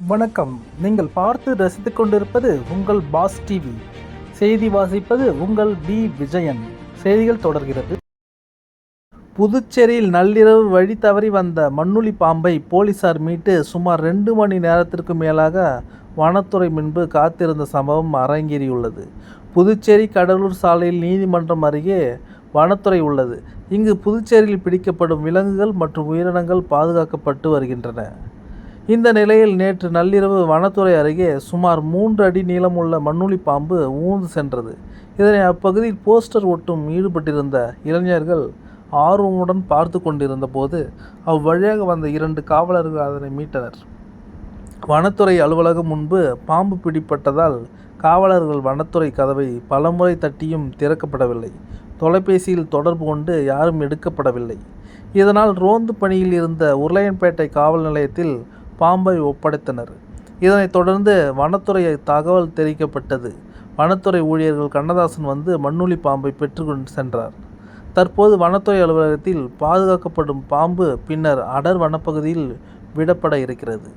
வணக்கம். நீங்கள் பார்த்து ரசித்துக் கொண்டிருப்பது உங்கள் பாஸ் டிவி. செய்தி வாசிப்பது உங்கள் பி விஜயன். செய்திகள் தொடர்கிறது. புதுச்சேரியில் நள்ளிரவு வழி தவறி வந்த மண்ணுளி பாம்பை போலீசார் மீட்டு சுமார் ரெண்டு மணி நேரத்திற்கு மேலாக வனத்துறை முன்பு காத்திருந்த சம்பவம் அரங்கேறியுள்ளது. புதுச்சேரி கடலூர் சாலையில் நீதிமன்றம் அருகே வனத்துறை உள்ளது. இங்கு புதுச்சேரியில் பிடிக்கப்படும் விலங்குகள் மற்றும் உயிரினங்கள் பாதுகாக்கப்பட்டு வருகின்றன. இந்த நிலையில் நேற்று நள்ளிரவு வனத்துறை அருகே சுமார் மூன்று அடி நீளமுள்ள மண்ணுளி பாம்பு ஊந்து சென்றது. இதனை அப்பகுதியில் போஸ்டர் ஒட்டும் ஈடுபட்டிருந்த இளைஞர்கள் ஆர்வமுடன் பார்த்து கொண்டிருந்த போது அவ்வழியாக வந்த இரண்டு காவலர்கள் அதனை மீட்டனர். வனத்துறை அலுவலகம் முன்பு பாம்பு பிடிப்பட்டதால் காவலர்கள் வனத்துறை கதவை பலமுறை தட்டியும் திறக்கப்படவில்லை. தொலைபேசியில் தொடர்பு கொண்டு யாரும் எடுக்கப்படவில்லை. இதனால் ரோந்து பணியில் இருந்த உருளையன்பேட்டை காவல் நிலையத்தில் பாம்பை ஒப்படைத்தனர். இதனைத் தொடர்ந்து வனத்துறை தகவல் தெரிவிக்கப்பட்டது. வனத்துறை ஊழியர்கள் கண்ணதாசன் வந்து மண்ணுளி பாம்பை பெற்றுக்கொண்டு சென்றார். தற்போது வனத்துறை அலுவலகத்தில் பாதுகாக்கப்படும் பாம்பு பின்னர் அடர் வனப்பகுதியில் விடப்பட இருக்கிறது.